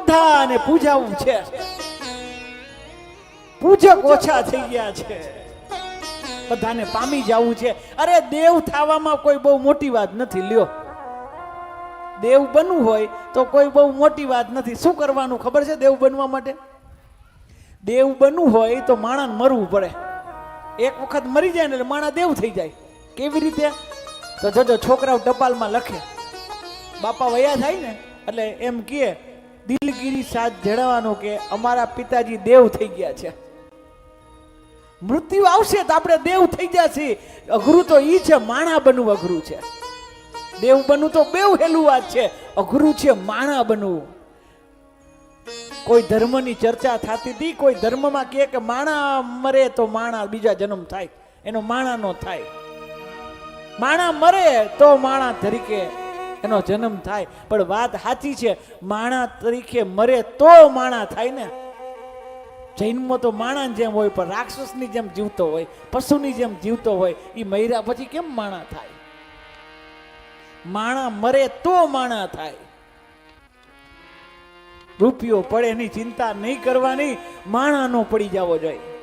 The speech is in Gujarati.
બધાને પૂજાવું છે. પૂજક ઓછા થઈ ગયા છે. બધાને પામી જવું છે. અરે દેવ થવામાં કોઈ બહુ મોટી વાત નથી, લ્યો. દેવ બનવું હોય તો કોઈ બહુ મોટી વાત નથી. શું કરવાનું ખબર છે દેવ બનવા માટે? દેવ બનવું હોય તો માણસ મરવું પડે. એક વખત મરી જાય ને એટલે માણસ દેવ થઈ જાય. કેવી રીતે? તો જોજો, છોકરાઓ ટપાલમાં લખે. બાપા વયા થાય ને, એટલે એમ કહે દિલગીરી સાથ જણાવવાનું કે અમારા પિતાજી દેવ થઈ ગયા છે. મૃત્યુ આવશે તો આપણે દેવ થઈ જશે. અઘરું તો ઈ છે, માણા બનવું અઘરું છે. દેવ બનવું તો બેવ હેલું વાત છે. અઘરું છે, માણા બનવું. કોઈ ધર્મની ચર્ચા થતી હતી કોઈ ધર્મમાં કહે કે માણા મરે તો માણા બીજા જન્મ થાય. એનો માણા નો થાય. માણા મરે તો માણા તરીકે એનો જન્મ થાય. પણ વાત સાચી છે, માણા તરીકે મરે તો માણા થાય ને. જૈનમાં તો માણા જેમ હોય, પણ રાક્ષસની જેમ જીવતો હોય, પશુની જેમ જીવતો હોય એ મર્યા પછી કેમ માણા થાય? માણા મરે તો માણા થાય. રૂપિયો પડે એની ચિંતા નહીં કરવાની, માણા નો પડી જવો જોઈએ.